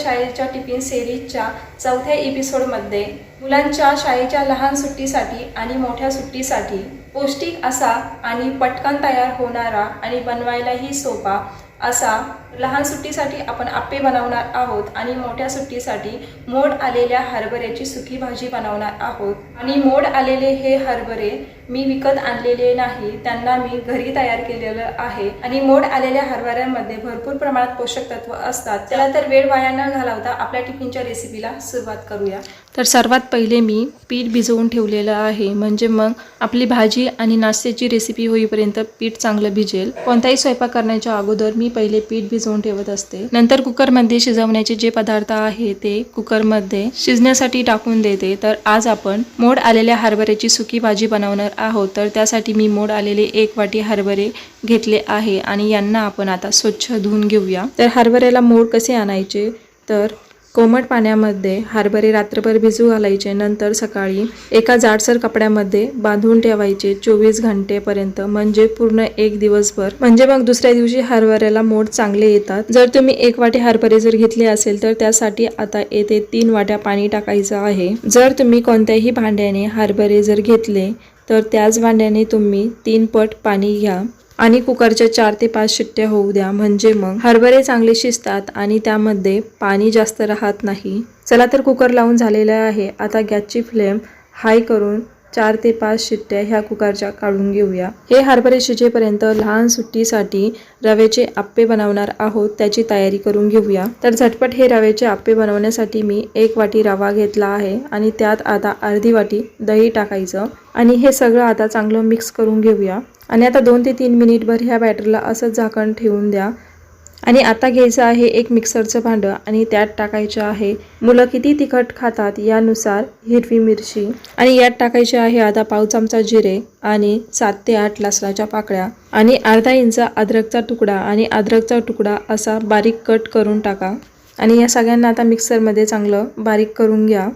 शाळेच्या टिफिन सिरीजच्या चौथ्या एपिसोडमध्ये मुलांच्या शाळेच्या लहान सुट्टीसाठी आणि मोठ्या सुट्टीसाठी पौष्टिक असा आणि पटकन तयार होणारा आणि बनवायलाही सोपा असा लहान सुट्टीसाठी आपण आप्पे बनवणार आहोत आणि मोठ्या सुट्टीसाठी मोड आलेल्या हरभऱ्याची सुकी भाजी बनवणार आहोत. आणि मोड आलेले हे हरभरे मी विकत आणलेले नाही त्यांना मी घरी तयार केलेलं आहे. आणि मोड आलेल्या हरभऱ्यांमध्ये भरपूर प्रमाणात पोषक तत्व असतात. त्याला तर वेळ वाया न घालवता आपल्या टिफिनच्या रेसिपीला सुरुवात करूया. तर सर्वात पहिले मी पीठ भिजवून ठेवलेलं आहे. म्हणजे मग आपली भाजी आणि नाश्त्याची रेसिपी होईपर्यंत पीठ चांगलं भिजेल. कोणताही स्वयंपाक करण्याच्या अगोदर मी पहिले पीठ भिजवून ठेवत असते. नंतर कुकरमध्ये शिजवण्याचे जे पदार्थ आहे ते कुकरमध्ये शिजण्यासाठी टाकून देते. तर आज आपण मोड आलेल्या हरभऱ्याची सुकी भाजी बनवणार आहोत. तर त्यासाठी मी मोड आलेले एक वाटी हरभरे घेतले आहे आणि यांना आपण आता स्वच्छ धुवून घेऊया. तर हरभऱ्याला मोड कसे आणायचे? तर कोमट पाण्यामध्ये हरभरे रात्रभर भिजू घालायचे नंतर सकाळी एका जाडसर कपड्यामध्ये बांधून ठेवायचे चोवीस घंटेपर्यंत म्हणजे पूर्ण एक दिवसभर. म्हणजे मग दुसऱ्या दिवशी हरभऱ्याला मोड चांगले येतात. जर तुम्ही एक वाटी हरभरे जर घेतले असेल तर त्यासाठी आता येथे तीन वाट्या पाणी टाकायचं आहे. जर तुम्ही कोणत्याही भांड्याने हरभरे जर घेतले तर त्याच भांड्याने तुम्ही तीन पट पाणी घ्या. आणि कुकरच्या चार ते पाच शिट्ट्या होऊ द्या. म्हणजे मग हरभरे चांगले शिजतात आणि त्यामध्ये पाणी जास्त राहत नाही. चला तर कुकर लावून झालेलं आहे. आता गॅसची फ्लेम हाय करून चार ते पाच शिट्ट्या ह्या कुकरच्या काढून घेऊया. हे हरभरे शिजेपर्यंत लहान सुट्टीसाठी रव्याचे आप्पे बनवणार आहोत त्याची तयारी करून घेऊया. तर झटपट हे रव्याचे आप्पे बनवण्यासाठी मी एक वाटी रवा घेतला आहे आणि त्यात आता अर्धी वाटी दही टाकायचं आणि हे सगळं आता चांगलं मिक्स करून घेऊया. आणि आता दोन ते तीन मिनिटभर ह्या बॅटरला असंच झाकण ठेवून द्या. आणि आता घ्यायचं आहे एक मिक्सरचं भांडं आणि त्यात टाकायचं आहे. मुलं किती तिखट खातात यानुसार हिरवी मिरची. आणि यात टाकायचे आहे आता पाव चमचा जिरे आणि सात ते आठ लसणाच्या पाकळ्या. आणि अर्धा इंच अद्रकचा तुकडा आणि अद्रकचा तुकडा असा बारीक कट करून टाका. आणि या सगळ्यांना आता मिक्सरमध्ये चांगलं बारीक करून घ्या.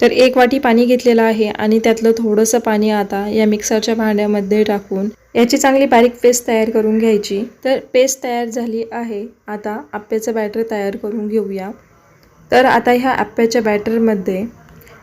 तर एक वाटी पाणी घेतलेलं आहे आणि त्यातलं थोडंसं पाणी आता या मिक्सरच्या भांड्यामध्ये टाकून याची चांगली बारीक पेस्ट तयार करून घ्यायची. तर पेस्ट तयार झाली आहे. आता आप्याचं बॅटर तयार करून घेऊया. तर आता ह्या आप्याच्या बॅटरमध्ये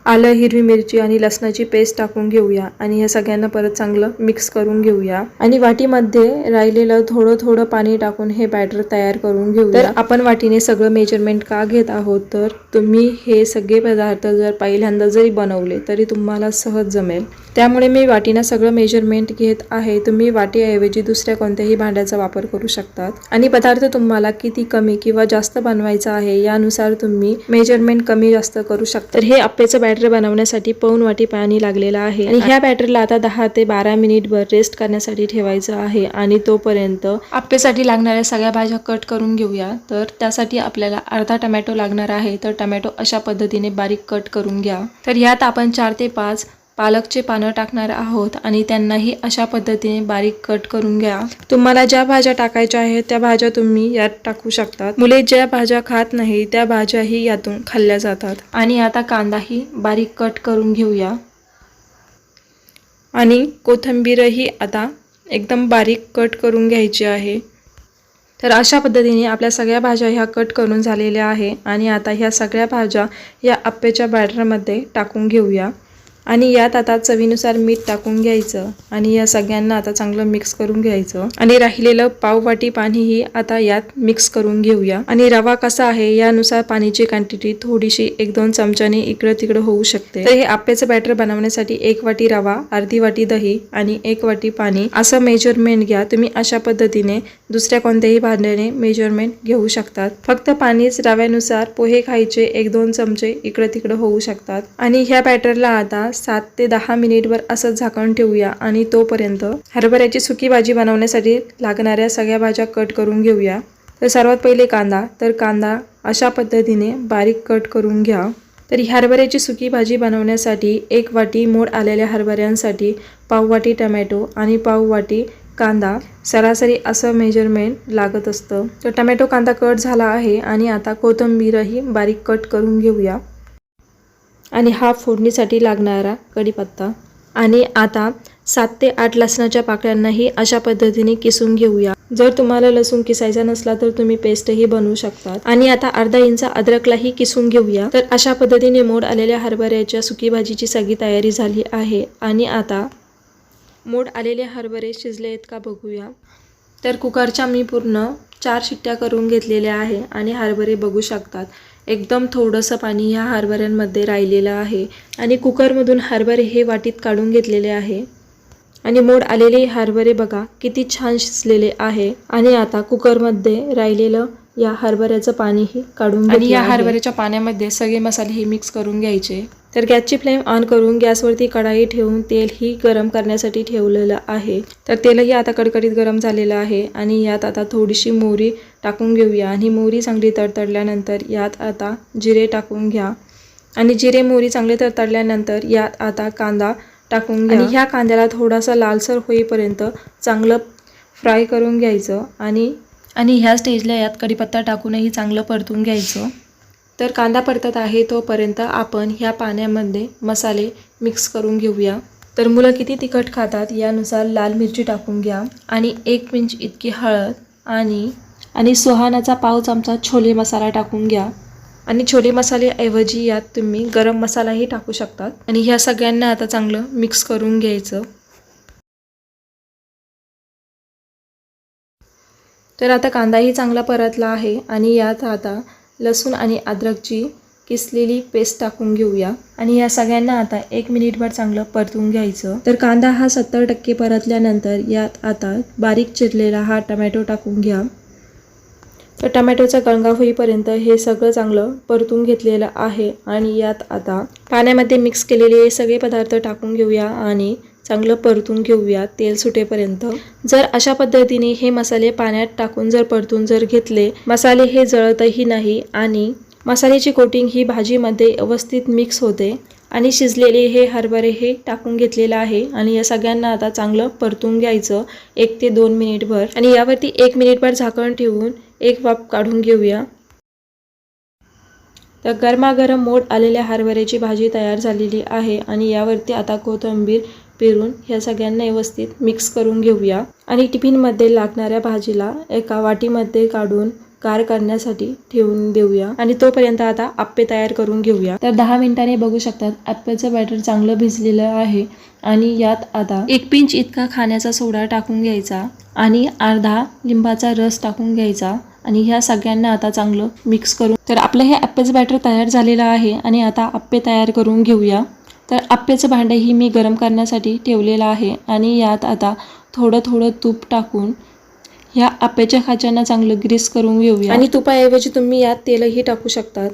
आलं हिरवी मिरची आणि लसणाची पेस्ट टाकून घेऊया आणि ह्या सगळ्यांना परत चांगलं मिक्स करून घेऊया. आणि वाटीमध्ये राहिलेलं थोडं थोडं पाणी टाकून हे बॅटर तयार करून घेऊ तर आपण वाटीने सगळं मेजरमेंट का घेत आहोत? तर तुम्ही हे सगळे पदार्थ जर पहिल्यांदा जरी बनवले तरी तुम्हाला सहज जमेल. त्यामुळे मी वाटीनं सगळं मेजरमेंट घेत आहे. तुम्ही वाटीऐवजी दुसऱ्या कोणत्याही भांड्याचा वापर करू शकतात. आणि पदार्थ तुम्हाला किती कमी किंवा जास्त बनवायचा आहे यानुसार तुम्ही मेजरमेंट कमी जास्त करू शकता. तर हे अप्प्याचं बॅटर बनवण्यासाठी पाऊन वाटी पाणी लागलेलं आहे. आणि ह्या बॅटरला आता दहा ते बारा मिनिटभर रेस्ट करण्यासाठी ठेवायचं आहे. आणि तोपर्यंत आप्पेसाठी लागणाऱ्या सगळ्या भाज्या कट करून घेऊया. तर त्यासाठी आपल्याला अर्धा टमॅटो लागणार आहे. तर टमॅटो अशा पद्धतीने बारीक कट करून घ्या. तर यात आपण चार ते पाच पालकचे पानं टाकणार आहोत आणि त्यांनाही अशा पद्धतीने बारीक कट करून घ्या. तुम्हाला ज्या भाज्या टाकायच्या आहेत त्या भाज्या तुम्ही यात टाकू शकतात. मुले ज्या भाज्या खात नाही त्या भाज्याही यातून खाल्ल्या जातात. आणि आता कांदाही बारीक कट करून घेऊया. आणि कोथिंबीरही आता एकदम बारीक कट करून घ्यायची आहे. तर अशा पद्धतीने आपल्या सगळ्या भाज्या ह्या कट करून झालेल्या आहे. आणि आता ह्या सगळ्या भाज्या या आप्पेच्या बॅटरमध्ये टाकून घेऊया. आणि यात आता चवीनुसार मीठ टाकून घ्यायचं आणि या सगळ्यांना आता चांगलं मिक्स करून घ्यायचं. आणि राहिलेलं पाववाटी पाणीही आता यात मिक्स करून घेऊया. आणि रवा कसा आहे यानुसार पाणीची क्वांटिटी थोडीशी एक दोन चमच्याने इकडं तिकडं होऊ शकते. तर हे आप्याचं बॅटर बनवण्यासाठी एक वाटी रवा अर्धी वाटी दही आणि एक वाटी पाणी असं मेजरमेंट घ्या. तुम्ही अशा पद्धतीने दुसऱ्या कोणत्याही भांड्याने मेजरमेंट घेऊ शकतात. फक्त पाणीच रव्यानुसार पोहे खायचे एक दोन चमचे इकडं तिकडं होऊ शकतात. आणि ह्या बॅटरला आता सात ते दहा मिनिटभर असं झाकण ठेवूया आणि तोपर्यंत हरभऱ्याची सुकी भाजी बनवण्यासाठी लागणाऱ्या सगळ्या भाज्या कट करून घेऊया. तर सर्वात पहिले कांदा तर कांदा अशा पद्धतीने बारीक कट करून घ्या. तर हरभऱ्याची सुकी भाजी बनवण्यासाठी एक वाटी मोड आलेल्या हरभऱ्यांसाठी पाव वाटी टमॅटो आणि पाव वाटी कांदा सरासरी असं मेजरमेंट लागत असतं. तर टमॅटो कांदा कट झाला आहे आणि आता कोथिंबीरही बारीक कट करून घेऊया. आणि हा फोडणीसाठी लागणारा कढीपत्ता. आणि आता सात ते आठ लसणाच्या पाकळ्यांनाही अशा पद्धतीने किसून घेऊया. जर तुम्हाला लसूण किसायचा नसला तर तुम्ही पेस्टही बनवू शकता आणि आता अर्धा इंच अद्रकलाही किसून घेऊया. तर अशा पद्धतीने मोड आलेल्या हरभऱ्याच्या सुकी भाजीची सगळी तयारी झाली आहे. आणि आता मोड आलेले हरभरे शिजले आहेत का बघूया. तर कुकरच्या मी पूर्ण चार शिट्ट्या करून घेतलेल्या आहे आणि हरभरे बघू शकतात. एकदम थोडंसं पाणी ह्या हरभऱ्यांमध्ये राहिलेलं आहे. आणि कुकरमधून हरभरे हे वाटीत काढून घेतलेले आहे. आणि मोड आलेले हरभरे बघा किती छान शिजलेले आहे. आणि आता कुकरमध्ये राहिलेलं या हरभऱ्याचं पाणीही काढून आणि या हरभऱ्याच्या पाण्यामध्ये सगळे मसाले हे मिक्स करून घ्यायचे. तर गॅसची फ्लेम ऑन करून गॅसवरती कढाई ठेवून तेल ही गरम करण्यासाठी ठेवलेलं आहे. तर तेलही आता कडकडीत गरम झालेलं आहे आणि यात आता थोडीशी मोहरी टाकून घेऊया. आणि मोहरी चांगली तडतडल्यानंतर यात आता जिरे टाकून घ्या. आणि जिरे मोहरी चांगले तडतडल्यानंतर यात आता कांदा टाकून घ्या. आणि ह्या कांद्याला थोडासा लालसर होईपर्यंत चांगलं फ्राय करून घ्यायचं. आणि आणि ह्या स्टेजला यात कढीपत्ता टाकूनही चांगलं परतून घ्यायचं. तर कांदा परतत आहे तोपर्यंत आपण ह्या पाण्यामध्ये मसाले मिक्स करून घेऊया. तर मुलं किती तिखट खातात यानुसार लाल मिरची टाकून घ्या आणि एक पिंच इतकी हळद आणि आणि सुहानाचा पाव चमचा छोले मसाला टाकून घ्या. आणि छोले मसालेऐवजी यात तुम्ही गरम मसालाही टाकू शकतात. आणि ह्या सगळ्यांना आता चांगलं मिक्स करून घ्यायचं. तर आता कांदाही चांगला परतला आहे आणि यात आता लसूण आणि अद्रकची किसलेली पेस्ट टाकून घेऊया. आणि या सगळ्यांना आता एक मिनिटभर चांगलं परतून घ्यायचं. तर कांदा हा सत्तर टक्के परतल्यानंतर यात आता बारीक चिरलेला हा टमॅटो टाकून घ्या. तर टमॅटोचा गळगा होईपर्यंत हे सगळं चांगलं परतून घेतलेलं आहे आणि यात आता पाण्यामध्ये मिक्स केलेले हे सगळे पदार्थ टाकून घेऊया आणि चांगलं परतून घेऊया तेल सुटेपर्यंत. जर अशा पद्धतीने हे मसाले पाण्यात टाकून जर परतून जर घेतले मसाले हे जळतही नाही आणि मसाल्याची कोटिंग ही भाजीमध्ये व्यवस्थित मिक्स होते आणि शिजलेले हे हरभरे हे टाकून घेतलेलं आहे आणि या सगळ्यांना आता चांगलं परतून घ्यायचं एक ते दोन मिनिटभर. आणि यावरती एक मिनिटभर झाकण ठेवून एक वाफ काढून घेऊया. तर गरमागरम मोड आलेल्या हरभऱ्याची भाजी तयार झालेली आहे आणि यावरती आता कोथिंबीर पेरून ह्या सगळ्यांना व्यवस्थित मिक्स करून घेऊया. आणि टिफिनमध्ये लागणाऱ्या भाजीला एका वाटीमध्ये काढून गार करण्यासाठी ठेवून देऊया. आणि तोपर्यंत आता आप्पे तयार करून घेऊया. तर दहा मिनिटांनी बघू शकतात आप्प्याचं बॅटर चांगलं भिजलेलं आहे. आणि यात आता एक पिंच इतका खाण्याचा सोडा टाकून घ्यायचा आणि अर्धा लिंबाचा रस टाकून घ्यायचा. आणि ह्या सगळ्यांना आता चांगलं मिक्स करून. तर आपलं हे आप्प्याचं बॅटर तयार झालेलं आहे. आणि आता आप्पे तयार करून घेऊया. तर आप्प्याचं भांडंही मी गरम करण्यासाठी ठेवलेलं आहे आणि यात आता थोडं थोडं तूप टाकून ह्या आप्याच्या खाच्यांना चांगलं ग्रीस करून घेऊया. आणि तुपाऐवजी तुम्ही यात तेलही टाकू शकतात.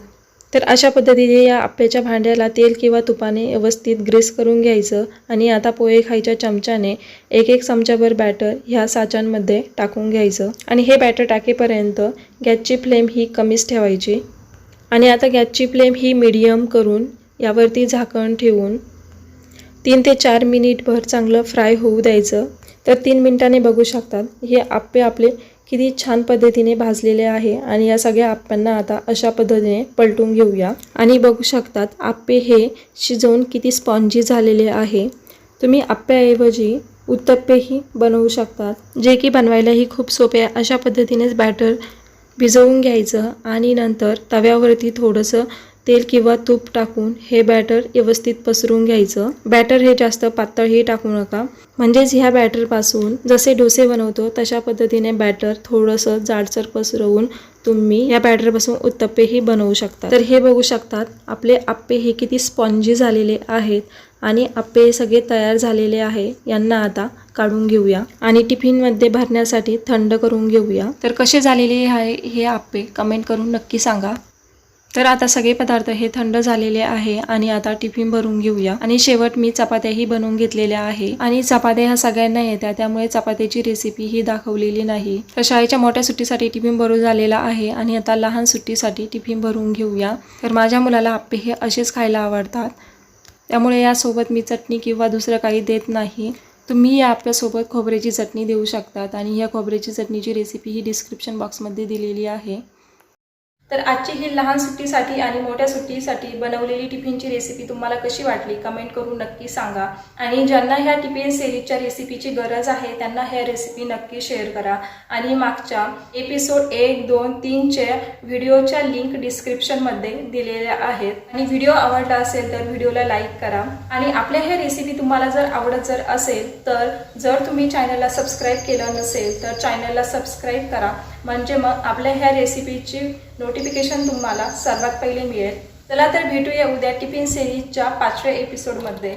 तर अशा पद्धतीने या आप्याच्या भांड्याला तेल किंवा तुपाने व्यवस्थित ग्रीस करून घ्यायचं आणि आता पोहे खायच्या चमच्याने एक एक चमच्याभर बॅटर ह्या साच्यांमध्ये टाकून घ्यायचं. आणि हे बॅटर टाकेपर्यंत गॅसची फ्लेम ही कमीच ठेवायची. आणि आता गॅसची फ्लेम ही मिडियम करून यावरती झाकण ठेवून तीन ते चार मिनिटभर चांगलं फ्राय होऊ द्यायचं. तर तीन मिनिटांनी बघू शकतात. हे आप्पे आपले किती छान पद्धतीने भाजलेले आहे आणि या सगळ्या आप्प्यांना आता अशा पद्धतीने पलटून घेऊया. आणि बघू शकतात आप्पे हे शिजवून किती स्पॉन्जी झालेले आहे. तुम्ही आप्प्याऐवजी उत्तप्पेही बनवू शकतात. जे की बनवायलाही खूप सोपे आहे. अशा पद्धतीनेच बॅटर भिजवून घ्यायचं आणि नंतर तव्यावरती थोडंसं तेल किंवा तूप टाकून हे बॅटर व्यवस्थित पसरून घ्यायचं. बॅटर हे जास्त पातळही टाकू नका. म्हणजेच ह्या बॅटरपासून जसे डोसे बनवतो तशा पद्धतीने बॅटर थोडंसं जाडसर पसरवून तुम्ही या बॅटरपासून उत्तप्पेही बनवू शकता. तर हे बघू शकतात आपले आप्पे हे किती स्पॉन्जी झालेले आहेत आणि आप्पे हे सगळे तयार झालेले आहे यांना आता काढून घेऊया. आणि टिफिनमध्ये भरण्यासाठी थंड करून घेऊया. तर कसे झालेले आहे हे आप्पे कमेंट करून नक्की सांगा. तर आता सगळे पदार्थ हे थंड झालेले आहे आणि आता टिफिन भरून घेऊया. आणि शेवट मी चपात्याही बनवून घेतलेल्या आहे. आणि चपात्या ह्या सगळ्यांना येत्या त्यामुळे चपात्याची रेसिपी ही दाखवलेली नाही. तर शाळेच्या मोठ्या सुट्टीसाठी टिफिन भरून झालेला आहे आणि आता लहान सुट्टीसाठी टिफिन भरून घेऊया. तर माझ्या मुलाला आप्पे हे असेच खायला आवडतात. त्यामुळे यासोबत मी चटणी किंवा दुसरं काही देत नाही. तुम्ही या आप्यासोबत खोबऱ्याची चटणी देऊ शकतात आणि ह्या खोबऱ्याची चटणीची रेसिपी ही डिस्क्रिप्शन बॉक्समध्ये दिलेली आहे. तर आजची ही लहान सुट्टीसाठी आणि मोठ्या सुट्टीसाठी बनवलेली टिफिनची रेसिपी तुम्हाला कशी वाटली? कमेंट करून नक्की सांगा. आणि ज्यांना ह्या टिफिन सेरीजच्या रेसिपीची गरज आहे त्यांना ह्या रेसिपी नक्की शेअर करा. आणि मागच्या एपिसोड एक दोन तीनच्या व्हिडिओच्या लिंक डिस्क्रिप्शनमध्ये दिलेल्या आहेत. आणि व्हिडिओ आवडला असेल तर व्हिडिओला लाईक करा. आणि आपल्या ह्या रेसिपी तुम्हाला जर आवडत जर असेल तर जर तुम्ही चॅनलला सबस्क्राईब केलं नसेल तर चॅनलला सबस्क्राईब करा. म्हणजे मग आपल्या ह्या रेसिपीची नोटिफिकेशन तुम्हाला सर्वात पहिले मिळेल. चला तर भेटूया उद्या टिफिन सिरीजच्या पाचव्या एपिसोडमध्ये